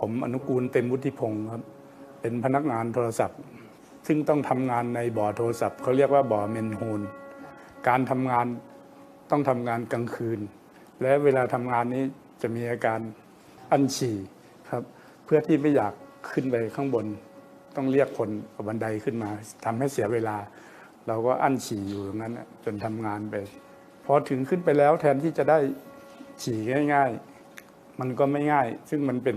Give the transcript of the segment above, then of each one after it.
ผมอนุกูลเต็มวุฒิพงศ์ครับ เป็นพนักงานโทรศัพท์ ซึ่งต้องทำงานในบ่อโทรศัพท์เขาเรียกว่าบ่อเมนโฮนการทำงานต้องทำงานกลางคืน และเวลาทำงานนี้จะมีอาการอั้นฉี่ครับ เพื่อที่ไม่อยากขึ้นไปข้างบน ต้องเรียกคนเอาบันไดขึ้นมาทำให้เสียเวลา เราก็อั้นฉี่อยู่อย่างนั้นจนทำงานไปพอถึงขึ้นไปแล้วแทนที่จะได้ฉี่ง่าย ๆ มันก็ไม่ง่าย ซึ่งมันเป็น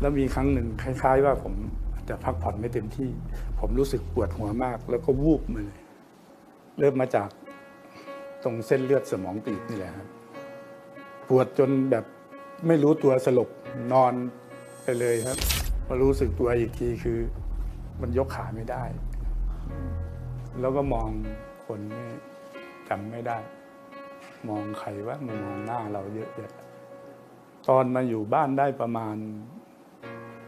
แล้วมีครั้งหนึ่งคล้าย ๆ ว่าผมจะพักผ่อนไม่เต็มที่ ผมรู้สึกปวดหัวมาก แล้วก็วูบมาเลย เริ่มมาจากตรงเส้นเลือดสมองตีบนี่แหละครับปวดจนแบบไม่รู้ตัวสลบนอนไปเลยครับมารู้สึกตัวอีกทีคือ มันยกขาไม่ได้ แล้วก็มองคนไม่จำไม่ได้ มองใครว่ามามองหน้าเราเยอะแยะตอนมาอยู่บ้านได้ประมาณ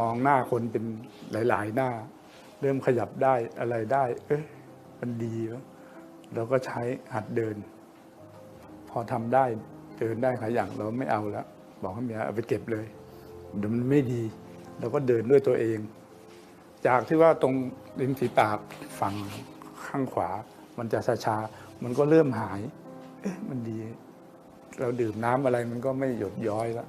มองหน้าคนเป็นหลาย ๆ หน้า เริ่มขยับได้อะไรได้ เอ๊ะมันดีแล้วเราก็ใช้หัดเดิน พอทำได้เดินได้ขอย่างเราไม่เอาแล้วบอกให้เมียเอาไปเก็บเลยเดี๋ยวมันไม่ดีเราก็เดินด้วยตัวเอง จากที่ว่าตรงริมฝีปากฝั่งข้างขวา มันจะชาๆมันก็เริ่มหาย เอ๊ะมันดี เราดื่มน้ำอะไรมันก็ไม่หยดย้อยแล้ว